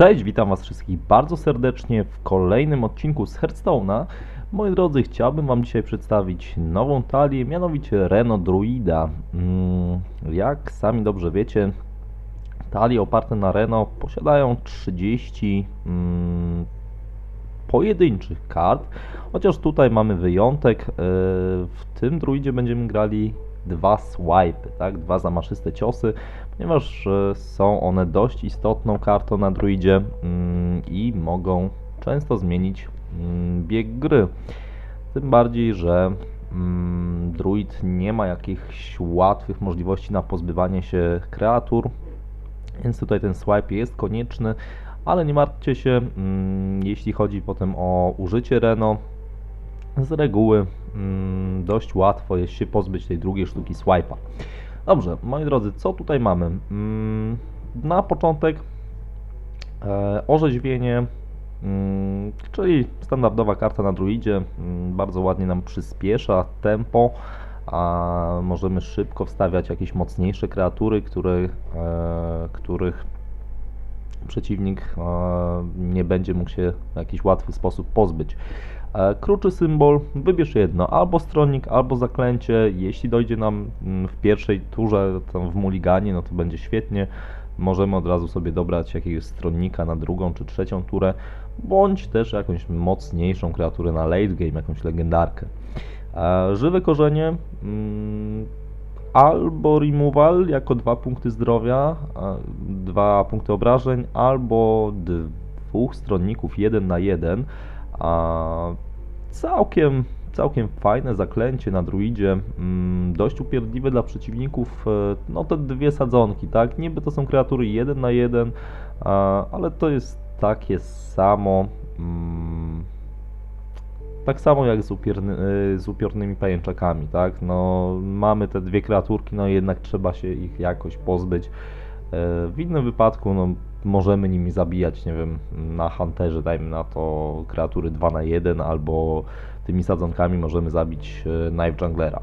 Cześć, witam Was wszystkich bardzo serdecznie w kolejnym odcinku z Hearthstone'a. Moi drodzy, chciałbym Wam dzisiaj przedstawić nową talię, mianowicie Renault Druida. Mm, Jak sami dobrze wiecie, talie oparte na Renault posiadają 30 mm, pojedynczych kart, chociaż tutaj mamy wyjątek. e, W tym druidzie będziemy grali dwa swipe, tak? dwa zamaszyste ciosy, ponieważ e, są one dość istotną kartą na druidzie mm, i mogą często zmienić mm, bieg gry. Tym bardziej, że mm, druid nie ma jakichś łatwych możliwości na pozbywanie się kreatur, więc tutaj ten swipe jest konieczny, ale nie martwcie się, jeśli chodzi potem o użycie Reno. Z reguły dość łatwo jest się pozbyć tej drugiej sztuki swipe'a. Dobrze, moi drodzy, co tutaj mamy? Mm, Na początek e, orzeźwienie, mm, czyli standardowa karta na druidzie, mm, bardzo ładnie nam przyspiesza tempo, a możemy szybko wstawiać jakieś mocniejsze kreatury, które, e, których przeciwnik e, nie będzie mógł się w jakiś łatwy sposób pozbyć. E, Kruczy symbol, wybierz jedno, albo stronnik, albo zaklęcie. Jeśli dojdzie nam mm, w pierwszej turze, tam w muliganie, no to będzie świetnie. Możemy od razu sobie dobrać jakiegoś stronnika na drugą czy trzecią turę, bądź też jakąś mocniejszą kreaturę na late game, jakąś legendarkę. E, Żywe korzenie, mm, albo removal jako dwa punkty zdrowia, a, dwa punkty obrażeń, albo dwóch stronników jeden na jeden. Całkiem, całkiem fajne zaklęcie na druidzie, mm, dość upierdliwe dla przeciwników, e, no te dwie sadzonki, tak? Niby to są kreatury jeden na jeden, a, ale to jest takie samo. Mm, tak samo jak z, upierny, z upiornymi pajęczakami, tak? No, mamy te dwie kreaturki, no jednak trzeba się ich jakoś pozbyć. E, W innym wypadku, no, możemy nimi zabijać, nie wiem, na Hunterze, dajmy na to kreatury 2 na 1 albo tymi sadzonkami możemy zabić e, Knife Junglera.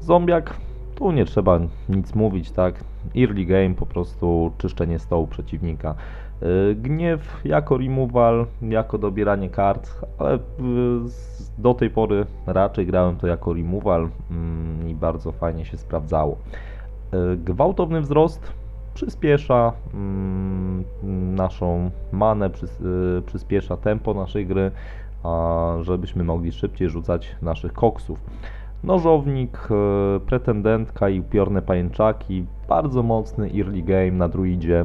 Zombiak, tu nie trzeba nic mówić, tak? Early game, po prostu czyszczenie stołu przeciwnika. Y, Gniew jako removal, jako dobieranie kart, ale z- do tej pory raczej grałem to jako removal mm, i bardzo fajnie się sprawdzało. Gwałtowny wzrost przyspiesza mm, naszą manę, y, przyspiesza tempo naszej gry, żebyśmy mogli szybciej rzucać naszych koksów. Nożownik, y, pretendentka i upiorne pajęczaki, bardzo mocny early game na druidzie.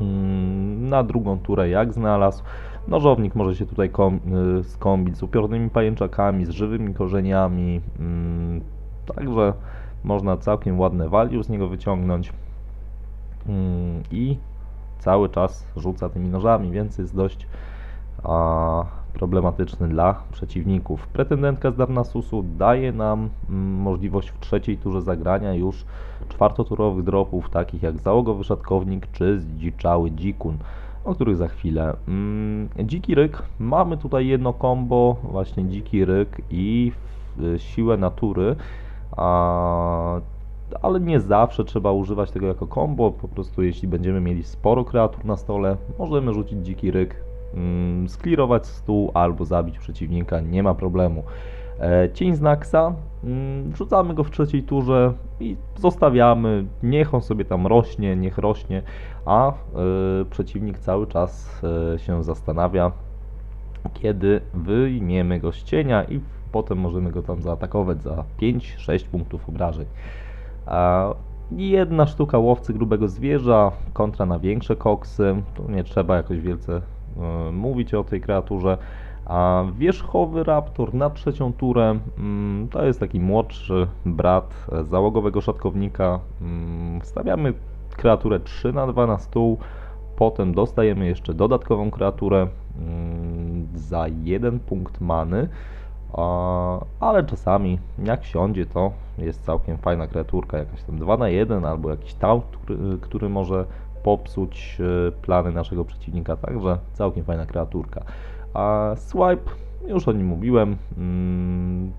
Mm, na drugą turę jak znalazł. Nożownik może się tutaj y, skombić z upiornymi pajęczakami, z żywymi korzeniami. mm, Także można całkiem ładne value z niego wyciągnąć. Mm, I cały czas rzuca tymi nożami, więc jest dość a, problematyczny dla przeciwników. Pretendentka z Darnasusu daje nam mm, możliwość w trzeciej turze zagrania już czwartoturowych dropów, takich jak załogowy szatkownik czy zdziczały dzikun, o których za chwilę. Mm, dziki ryk, mamy tutaj jedno combo, właśnie dziki ryk i siłę natury, a, ale nie zawsze trzeba używać tego jako combo, po prostu jeśli będziemy mieli sporo kreatur na stole, możemy rzucić dziki ryk, mm, sklirować stół albo zabić przeciwnika, nie ma problemu. E, Cień z Naxa, mm, wrzucamy go w trzeciej turze i zostawiamy, niech on sobie tam rośnie, niech rośnie, a e, przeciwnik cały czas e, się zastanawia, kiedy wyjmiemy go z cienia i potem możemy go tam zaatakować za 5-6 punktów obrażeń. Jedna sztuka łowcy grubego zwierza kontra na większe koksy, tu nie trzeba jakoś wielce e, mówić o tej kreaturze. A wierzchowy raptor na trzecią turę mm, to jest taki młodszy brat e, załogowego szatkownika. Mm, Stawiamy kreaturę 3 na 2 na stół, potem dostajemy jeszcze dodatkową kreaturę mm, za jeden punkt many. Ale czasami jak siądzie to jest całkiem fajna kreaturka, jakaś tam 2 na 1 albo jakiś taunt, który, który może popsuć e, plany naszego przeciwnika, także całkiem fajna kreaturka. A swipe, już o nim mówiłem, mm,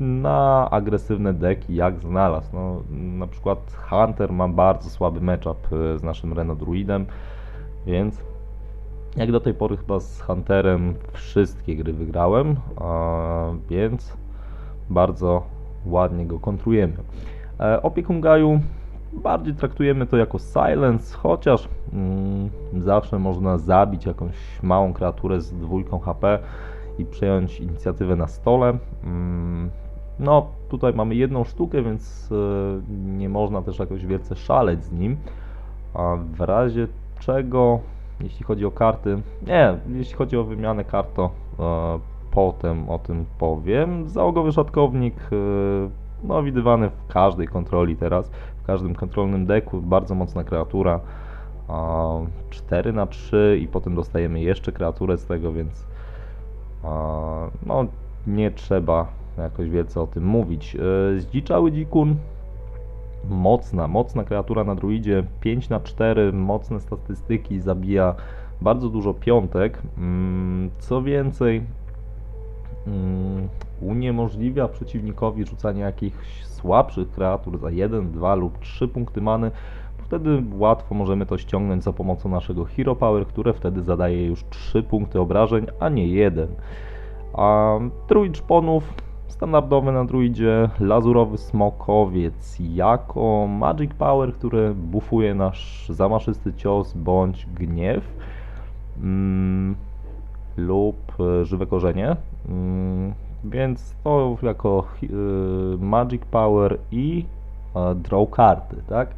na agresywne deki jak znalazł. No, na przykład Hunter ma bardzo słaby matchup e, z naszym Reno Druidem, więc Jak do tej pory chyba z Hunterem wszystkie gry wygrałem, więc bardzo ładnie go kontrujemy. E, Opiekun Gaju bardziej traktujemy to jako silence, chociaż mm, zawsze można zabić jakąś małą kreaturę z dwójką HP i przejąć inicjatywę na stole. Mm, no, tutaj mamy jedną sztukę, więc e, nie można też jakoś wielce szaleć z nim. A w razie czego, jeśli chodzi o karty, nie, jeśli chodzi o wymianę kart, to e, potem o tym powiem. Załogowy szatkownik, e, no widywany w każdej kontroli teraz, w każdym kontrolnym deku, bardzo mocna kreatura. 4 na 3 i potem dostajemy jeszcze kreaturę z tego, więc no nie trzeba jakoś wielce o tym mówić. E, zdziczały dzikun, mocna, mocna kreatura na druidzie, 5 na 4, mocne statystyki, zabija bardzo dużo piątek. Mm, co więcej, mm, uniemożliwia przeciwnikowi rzucanie jakichś słabszych kreatur za 1, 2 lub 3 punkty many. Wtedy łatwo możemy to ściągnąć za pomocą naszego Hero Power, które wtedy zadaje już 3 punkty obrażeń, a nie 1. A druid szponów standardowy na druidzie, lazurowy smokowiec jako magic power, który bufuje nasz zamaszysty cios bądź gniew mm, lub żywe korzenie. Mm, więc to jako y, magic power i y, draw karty, tak?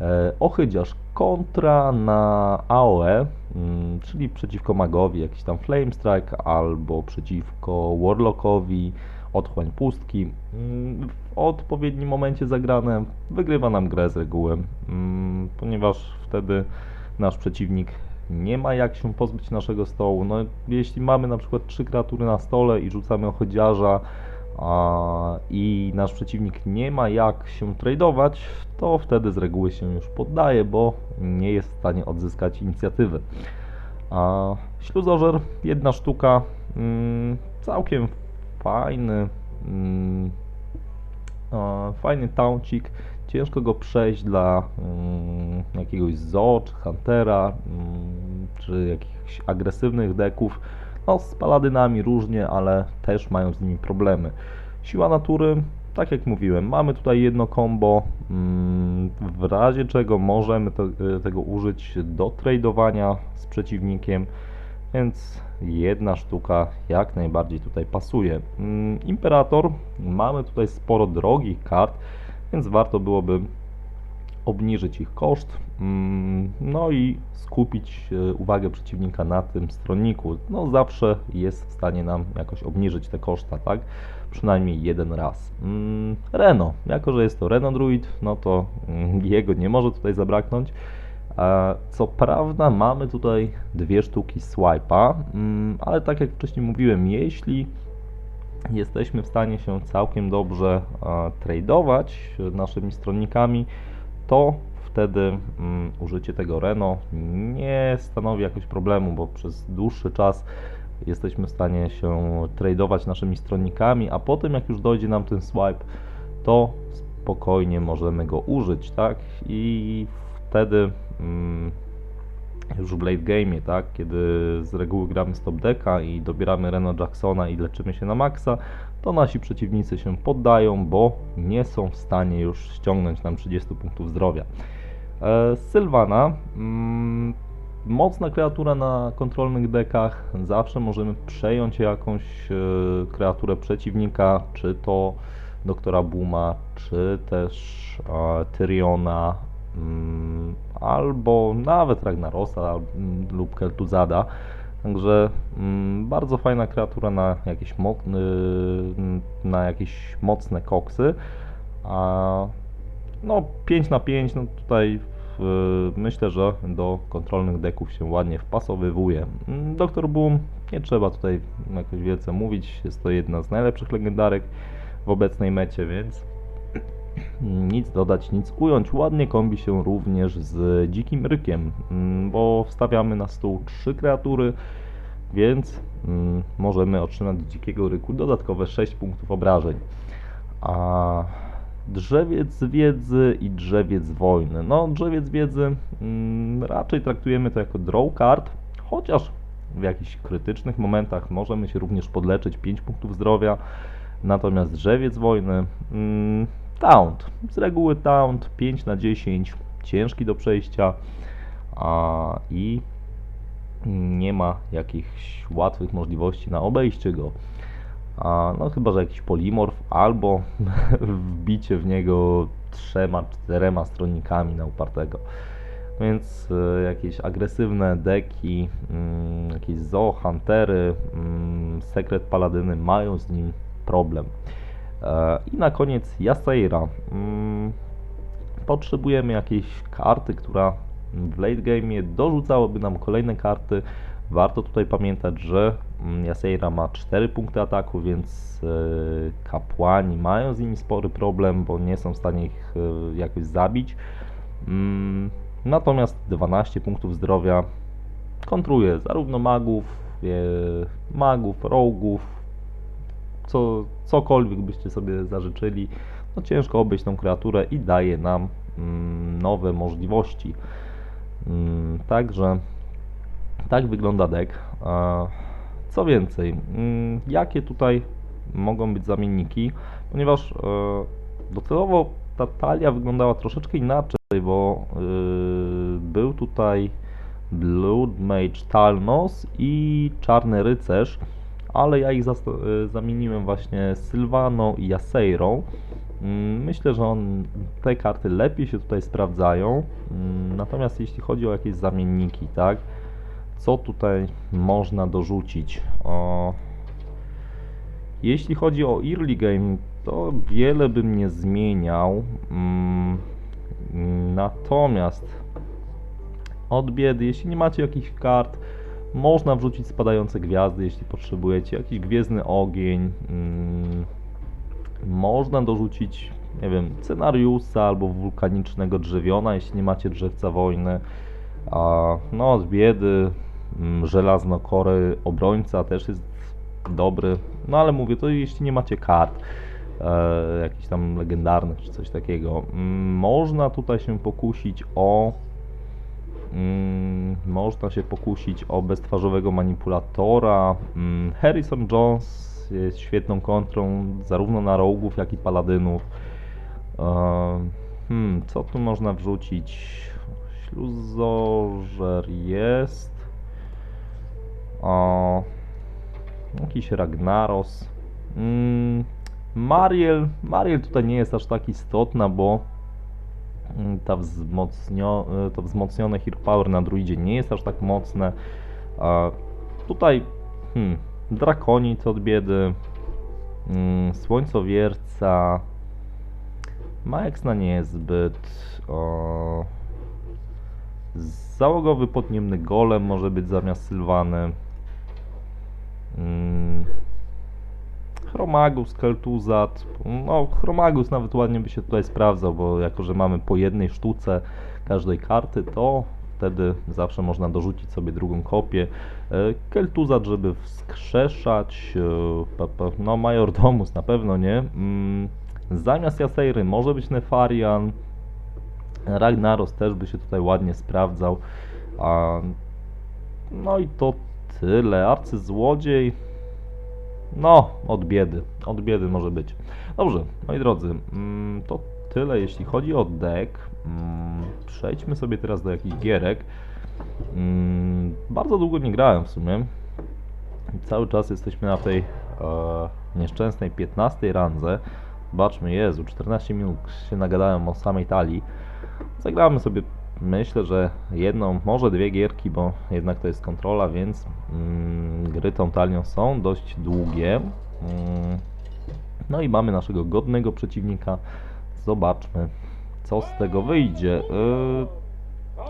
E, ochydziarz kontra na AOE, mm, czyli przeciwko magowi, jakiś tam Flame Strike, albo przeciwko Warlockowi, otchłań pustki. Mm, w odpowiednim momencie zagrane wygrywa nam grę z reguły, mm, ponieważ wtedy nasz przeciwnik nie ma jak się pozbyć naszego stołu. No, jeśli mamy na przykład trzy kreatury na stole i rzucamy ochodziarza a, i nasz przeciwnik nie ma jak się tradować, to wtedy z reguły się już poddaje, bo nie jest w stanie odzyskać inicjatywy. A, śluzożer, jedna sztuka, mm, całkiem fajny, mm, fajny tauncik. Ciężko go przejść dla mm, jakiegoś zoo, czy huntera, mm, czy jakichś agresywnych deków. No, z paladynami różnie, ale też mają z nimi problemy. Siła natury, tak jak mówiłem, mamy tutaj jedno combo, w razie czego możemy to, tego użyć do tradowania z przeciwnikiem, więc jedna sztuka jak najbardziej tutaj pasuje. Mm, Imperator, mamy tutaj sporo drogich kart, więc warto byłoby obniżyć ich koszt, mm, no i skupić e, uwagę przeciwnika na tym stronniku. No zawsze jest w stanie nam jakoś obniżyć te koszta, tak? Przynajmniej jeden raz. Mm, Reno, jako że jest to Reno Druid, no to jego nie może tutaj zabraknąć. Co prawda mamy tutaj dwie sztuki swipe'a, mm, ale tak jak wcześniej mówiłem, jeśli jesteśmy w stanie się całkiem dobrze tradować naszymi stronnikami, to wtedy mm, użycie tego Reno nie stanowi jakiegoś problemu, bo przez dłuższy czas jesteśmy w stanie się tradować naszymi stronnikami, a potem jak już dojdzie nam ten swipe, to spokojnie możemy go użyć, tak? I wtedy mm, już w Blade Game, tak, kiedy z reguły gramy stop decka i dobieramy Reno Jacksona i leczymy się na maksa, to nasi przeciwnicy się poddają, bo nie są w stanie już ściągnąć nam 30 punktów zdrowia. E, Sylwana, mm, mocna kreatura na kontrolnych dekach, zawsze możemy przejąć jakąś e, kreaturę przeciwnika, czy to doktora Buma, czy też e, Tyriona, albo nawet Ragnarosa lub Keltuzada. Także mm, bardzo fajna kreatura na jakieś, mo na jakieś mocne koksy. A, no 5 na 5, no tutaj myślę, że do kontrolnych deków się ładnie wpasowywuje. Mm, Doktor Boom, nie trzeba tutaj jakoś wielce mówić, jest to jedna z najlepszych legendarek w obecnej mecie, więc nic dodać, nic ująć. Ładnie kombi się również z dzikim rykiem, mm, bo wstawiamy na stół trzy kreatury, więc mm, możemy otrzymać dzikiego ryku dodatkowe 6 punktów obrażeń. A drzewiec wiedzy i drzewiec wojny. No, drzewiec wiedzy mm, raczej traktujemy to jako draw card, chociaż w jakichś krytycznych momentach możemy się również podleczyć 5 punktów zdrowia. Natomiast drzewiec wojny, taunt, z reguły taunt 5 na 10, ciężki do przejścia a, i nie ma jakichś łatwych możliwości na obejście go. A, no chyba, że jakiś polimorf albo wbicie w niego trzema, czterema stronnikami na upartego. Więc e, jakieś agresywne deki, mm, jakieś zoo, huntery, mm, sekret paladyny mają z nim problem. E, I na koniec Yasaira. Mm, potrzebujemy jakiejś karty, która w late game dorzucałoby nam kolejne karty. Warto tutaj pamiętać, że mm, Yaseira ma 4 punkty ataku, więc e, kapłani mają z nimi spory problem, bo nie są w stanie ich e, jakoś zabić. Mm, Natomiast 12 punktów zdrowia kontruje zarówno magów, magów, roguów, co, cokolwiek byście sobie zażyczyli. No ciężko obejść tą kreaturę i daje nam mm, nowe możliwości. Mm, także tak wygląda deck. E, co więcej, mm, jakie tutaj mogą być zamienniki, ponieważ e, docelowo ta talia wyglądała troszeczkę inaczej, bo yy, był tutaj Blood Mage Talnos i Czarny Rycerz, ale ja ich y, zamieniłem właśnie Sylvaną i Jaseirą. Mm, myślę, że on, te karty lepiej się tutaj sprawdzają. Mm, natomiast jeśli chodzi o jakieś zamienniki, tak? Co tutaj można dorzucić? O, jeśli chodzi o early game, to wiele bym nie zmieniał. Mm, natomiast od biedy, jeśli nie macie jakichś kart, można wrzucić spadające gwiazdy, jeśli potrzebujecie. Jakiś gwiezdny ogień. Mm, można dorzucić, nie wiem, scenariusza albo wulkanicznego drzewiona, jeśli nie macie drzewca wojny. A, no, od biedy, mm, żelaznokory obrońca też jest dobry. No ale mówię, to jeśli nie macie kart e, tam legendarnych czy coś takiego. Mm, można tutaj się pokusić o mm, można się pokusić o beztwarzowego manipulatora. Mm, Harrison Jones jest świetną kontrą zarówno na rogów, jak i paladynów. E, hmm, co tu można wrzucić? Śluzożer jest. O, jakiś Ragnaros. Mm, Mariel, Mariel tutaj nie jest aż tak istotna, bo ta wzmocnio, e, to wzmocnione Hero Power na druidzie nie jest aż tak mocne. A tutaj hmm, Drakonic od biedy, hmm, Słońcowierca, Maexna nie jest zbyt. O, załogowy podniemny golem może być zamiast Sylwany. Hmm, Chromagus, Keltuzat. No, Chromagus nawet ładnie by się tutaj sprawdzał, bo jako, że mamy po jednej sztuce każdej karty, to wtedy zawsze można dorzucić sobie drugą kopię. E, Keltuzat, żeby wskrzeszać, e, no Majordomus na pewno nie. Mm, zamiast Jaseiry może być Nefarian. Ragnaros też by się tutaj ładnie sprawdzał. No i to tyle. Arcyzłodziej no, od biedy. Od biedy może być. Dobrze, moi drodzy, mm, to tyle jeśli chodzi o deck. Mm, przejdźmy sobie teraz do jakichś gierek. Mm, bardzo długo nie grałem w sumie. Cały czas jesteśmy na tej e, nieszczęsnej 15 randze. Zobaczmy, Jezu, 14 minut się nagadałem o samej talii. Zagramy sobie Myślę, że jedną, może dwie gierki, bo jednak to jest kontrola, więc mm, gry tą talią są dość długie. Mm, no i mamy naszego godnego przeciwnika. Zobaczmy, co z tego wyjdzie. Yy,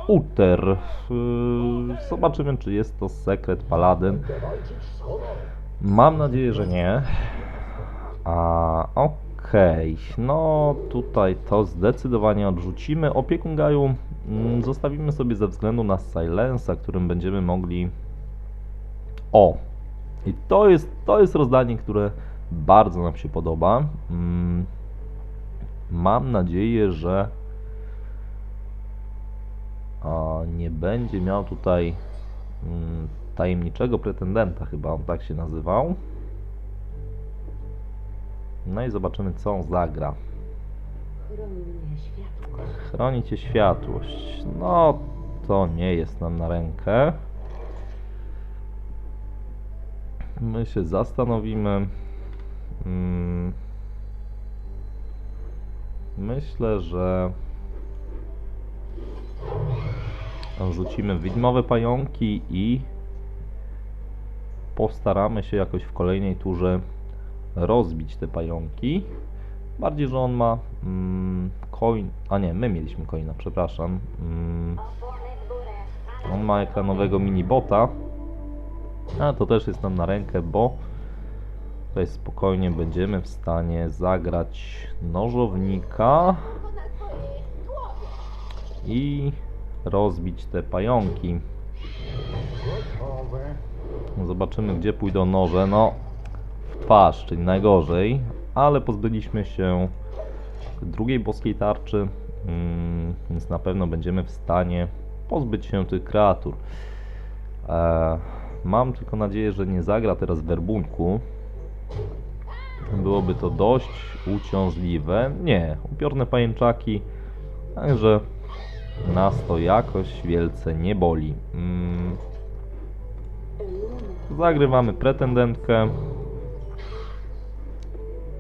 Uter. Yy, zobaczymy, czy jest to sekret paladyn. Mam nadzieję, że nie. A, okej. Okay. No, tutaj to zdecydowanie odrzucimy. Opiekun Gaju Mm, zostawimy sobie ze względu na Silensa, którym będziemy mogli... O! I to jest, to jest rozdanie, które bardzo nam się podoba. Mm, mam nadzieję, że nie będzie miał tutaj mm, tajemniczego pretendenta, chyba on tak się nazywał. No i zobaczymy, co on zagra. Chroni cię światłość. No, to nie jest nam na rękę. My się zastanowimy. Mm. Myślę, że rzucimy widmowe pająki i postaramy się jakoś w kolejnej turze rozbić te pająki. Bardziej, że on ma mm. A nie, my mieliśmy coina, przepraszam. Mm, on ma ekranowego minibota. A to też jest nam na rękę, bo tutaj spokojnie będziemy w stanie zagrać nożownika i rozbić te pająki. Zobaczymy, gdzie pójdą noże. No, twarz, czyli najgorzej, ale pozbyliśmy się drugiej boskiej tarczy, mm, więc na pewno będziemy w stanie pozbyć się tych kreatur. E, mam tylko nadzieję, że nie zagra teraz werbunku. Byłoby to dość uciążliwe. Nie, upiorne pajęczaki, także nas to jakoś wielce nie boli. Mm, Zagrywamy pretendentkę.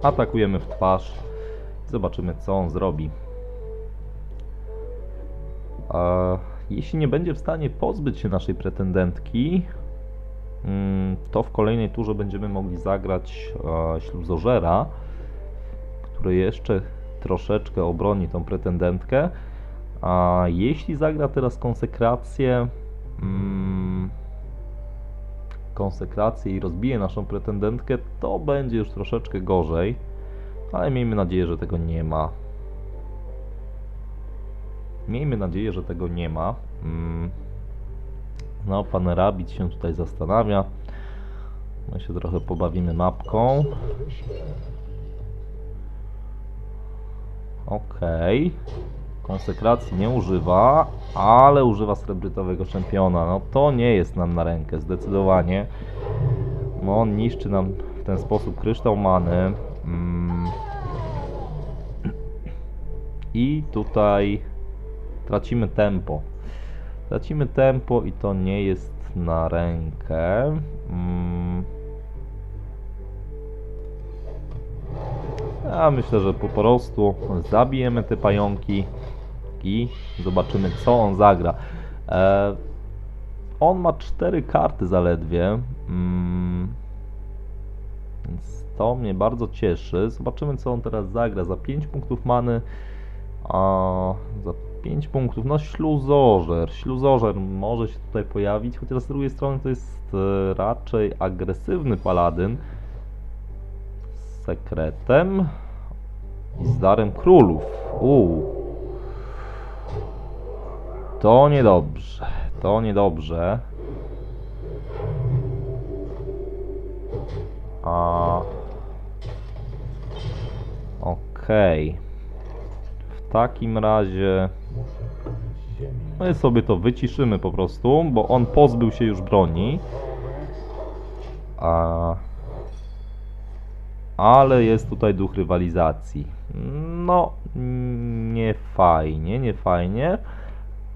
Atakujemy w twarz. Zobaczymy, co on zrobi. A jeśli nie będzie w stanie pozbyć się naszej pretendentki, mm, to w kolejnej turze będziemy mogli zagrać e, śluzożera, który jeszcze troszeczkę obroni tą pretendentkę. A jeśli zagra teraz konsekrację, mm, konsekrację i rozbije naszą pretendentkę, to będzie już troszeczkę gorzej. Ale miejmy nadzieję, że tego nie ma. Miejmy nadzieję, że tego nie ma. Mm. No, pan Rabbit się tutaj zastanawia. My się trochę pobawimy mapką. Okej. Konsekracji nie używa, ale używa srebrytowego czempiona. No to nie jest nam na rękę, zdecydowanie. No on niszczy nam w ten sposób kryształ many. Mm. I tutaj tracimy tempo. Tracimy tempo i to nie jest na rękę. Mm. Ja myślę, że po prostu zabijemy te pająki zobaczymy co on zagra. E, on ma cztery karty zaledwie. Mm, więc to mnie bardzo cieszy. Zobaczymy co on teraz zagra. Za 5 punktów many. A za 5 punktów. No śluzożer. Śluzożer może się tutaj pojawić, chociaż z drugiej strony to jest e, raczej agresywny paladyn z sekretem i z darem królów. Uuu. To niedobrze. To niedobrze. A. Okej. W takim razie. My sobie to wyciszymy po prostu, bo on pozbył się już broni. A. Ale jest tutaj duch rywalizacji. No, nie fajnie, nie fajnie.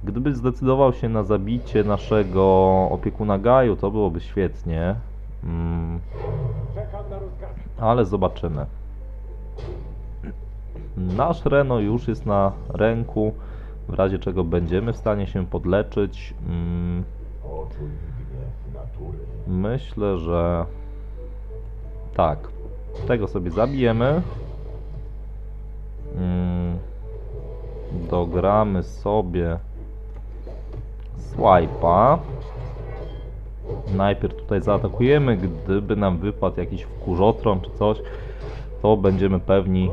Gdyby zdecydował się na zabicie naszego opiekuna Gaju, to byłoby świetnie. Mm, ale zobaczymy. Nasz Reno już jest na ręku, w razie czego będziemy w stanie się podleczyć. Mm. Myślę, że tak. Tego sobie zabijemy. Mm, Dogramy sobie swipe'a. Najpierw tutaj zaatakujemy. Gdyby nam wypadł jakiś wkurzotron czy coś, to będziemy pewni,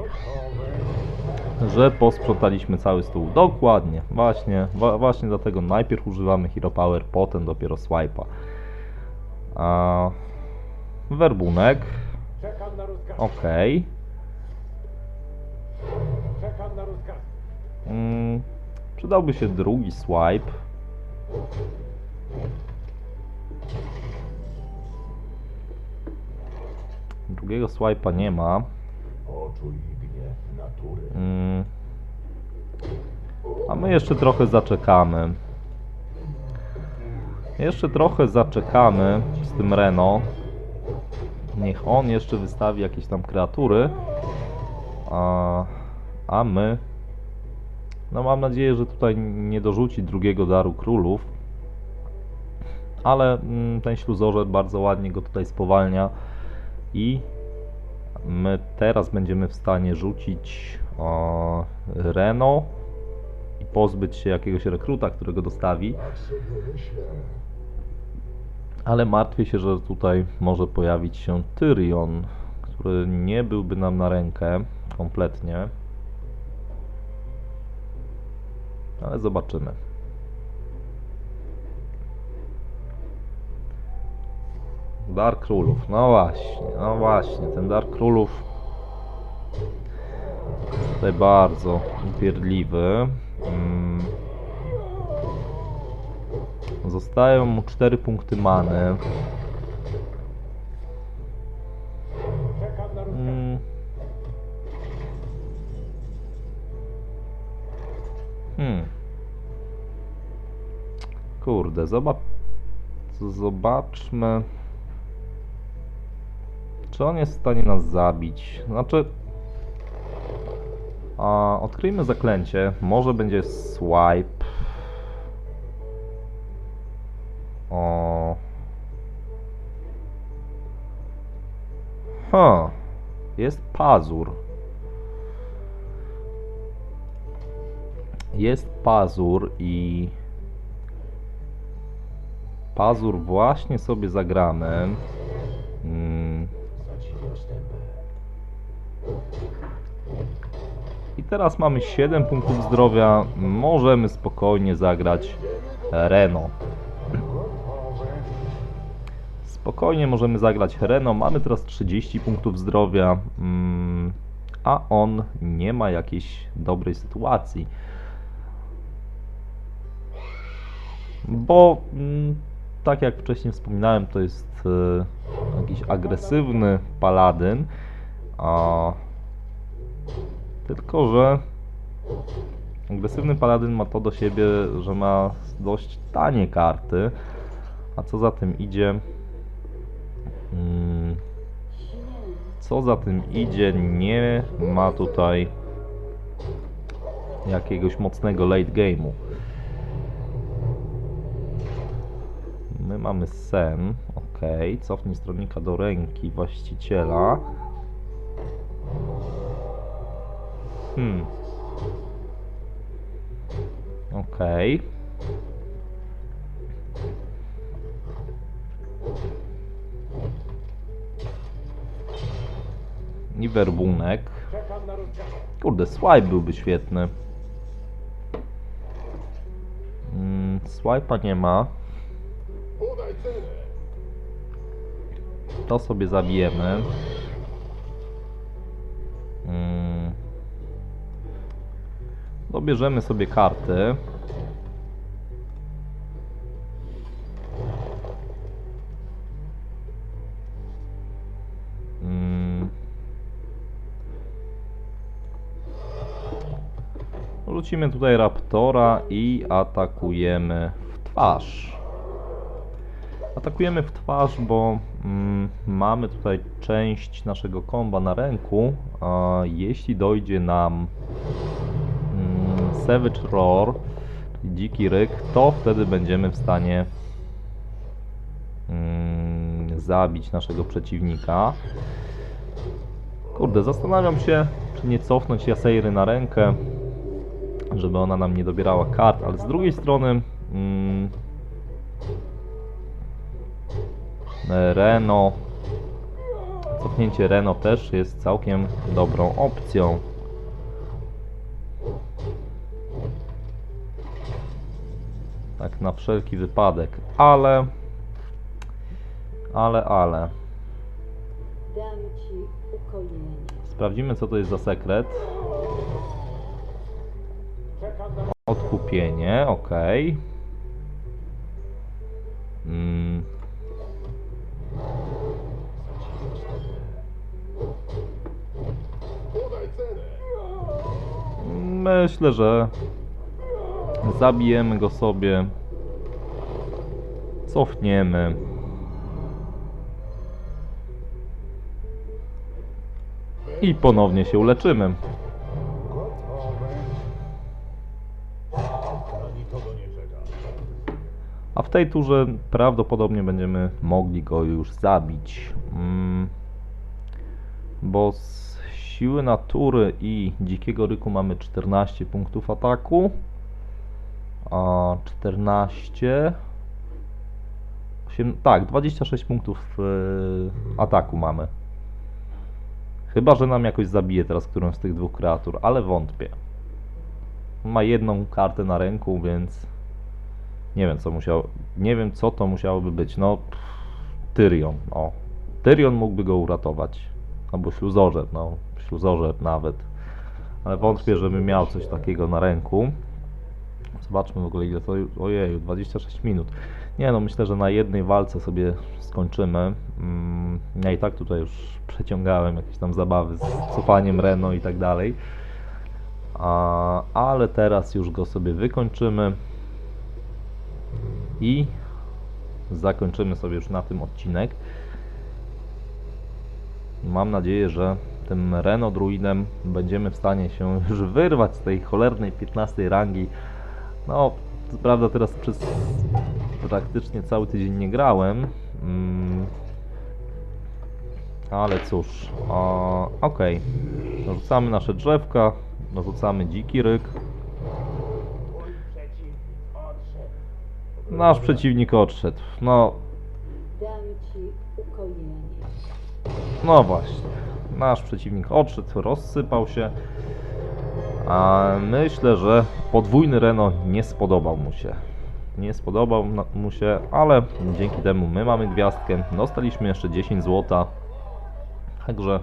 że posprzątaliśmy cały stół. Dokładnie, właśnie, właśnie dlatego najpierw używamy Hero Power, potem dopiero swipe'a. A werbunek, rozkaz. Mm, przydałby się drugi swipe. Drugiego swipe'a nie ma. Mm. A my jeszcze trochę zaczekamy. Jeszcze trochę zaczekamy z tym Reno. Niech on jeszcze wystawi jakieś tam kreatury. A, a my no mam nadzieję, że tutaj nie dorzuci drugiego daru królów. Ale mm, ten śluzorzec bardzo ładnie go tutaj spowalnia. I my teraz będziemy w stanie rzucić o, Reno i pozbyć się jakiegoś rekruta, którego dostawi. Ale martwię się, że tutaj może pojawić się Tyrion, który nie byłby nam na rękę kompletnie. Ale zobaczymy. Dar Królów, no właśnie, no właśnie, ten Dar Królów jest tutaj bardzo upierdliwy. Mm. Zostają mu 4 punkty many. Hmm. Kurde, zobacz. Zobaczmy. Czy on jest w stanie nas zabić? Znaczy. A, odkryjmy zaklęcie. Może będzie swipe. O. Ha. Jest pazur. Jest pazur i pazur właśnie sobie zagramy. Mm. I teraz mamy 7 punktów zdrowia. Możemy spokojnie zagrać Reno. Spokojnie możemy zagrać Reno. Mamy teraz 30 punktów zdrowia, mm, a on nie ma jakiejś dobrej sytuacji. Bo, mm, tak jak wcześniej wspominałem, to jest e, jakiś agresywny paladyn. A tylko, że agresywny paladyn ma to do siebie, że ma dość tanie karty. A co za tym idzie? Mm, Co za tym idzie? Nie ma tutaj jakiegoś mocnego late game'u. My mamy sen. Ok. Cofnij stronnika do ręki właściciela. Hmm. Okej. I werbunek. Kurde, swipe byłby świetny. Mm, swipe'a nie ma. To sobie zabijemy. Mm. Dobierzemy sobie karty. Mm. Rzucimy tutaj Raptora i atakujemy w twarz. Atakujemy w twarz, bo mm, mamy tutaj część naszego komba na ręku. A jeśli dojdzie nam mm, Savage Roar, czyli dziki ryk, to wtedy będziemy w stanie mm, zabić naszego przeciwnika. Kurde, zastanawiam się, czy nie cofnąć Jaseiry na rękę, żeby ona nam nie dobierała kart, ale z drugiej strony mm, Reno. Cofnięcie Reno też jest całkiem dobrą opcją. Tak na wszelki wypadek, ale ale ale sprawdzimy co to jest za sekret. Odkupienie, ok. Mm. Myślę, że zabijemy go sobie. Cofniemy. I ponownie się uleczymy. A w tej turze prawdopodobnie będziemy mogli go już zabić. Mm, bo z siły natury i dzikiego ryku mamy 14 punktów ataku. A 14. osiem- tak, 26 punktów e, ataku mamy. Chyba, że nam jakoś zabije teraz którąś z tych dwóch kreatur, ale wątpię. Ma jedną kartę na ręku, więc nie wiem co musiał, nie wiem co to musiałoby być. No pff, Tyrion, o. Tyrion mógłby go uratować. Albo śluzorzec, no. Śluzorzec nawet. Ale wątpię, żeby miał coś takiego na ręku. Zobaczmy w ogóle ile to... Ojeju, 26 minut. Nie no, myślę, że na jednej walce sobie skończymy. Mm, ja i tak tutaj już przeciągałem jakieś tam zabawy z cofaniem Reno i tak dalej. A, ale teraz już go sobie wykończymy i zakończymy sobie już na tym odcinek. Mam nadzieję, że tym Renault Druidem będziemy w stanie się już wyrwać z tej cholernej 15 rangi. No, co prawda teraz przez praktycznie cały tydzień nie grałem. Mm, ale cóż, o, okej. Rzucamy nasze drzewka, rzucamy dziki ryk. Nasz przeciwnik odszedł. No, no właśnie. Nasz przeciwnik odszedł, rozsypał się. A myślę, że podwójny Reno nie spodobał mu się. Nie spodobał mu się, ale dzięki temu my mamy gwiazdkę. Dostaliśmy jeszcze 10 złota. Także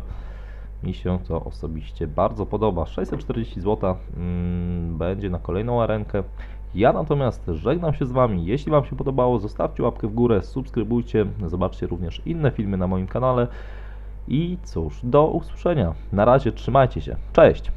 mi się to osobiście bardzo podoba. 640 zł mm, będzie na kolejną arenkę. Ja natomiast żegnam się z Wami. Jeśli Wam się podobało, zostawcie łapkę w górę, subskrybujcie, zobaczcie również inne filmy na moim kanale. I cóż, do usłyszenia. Na razie trzymajcie się. Cześć!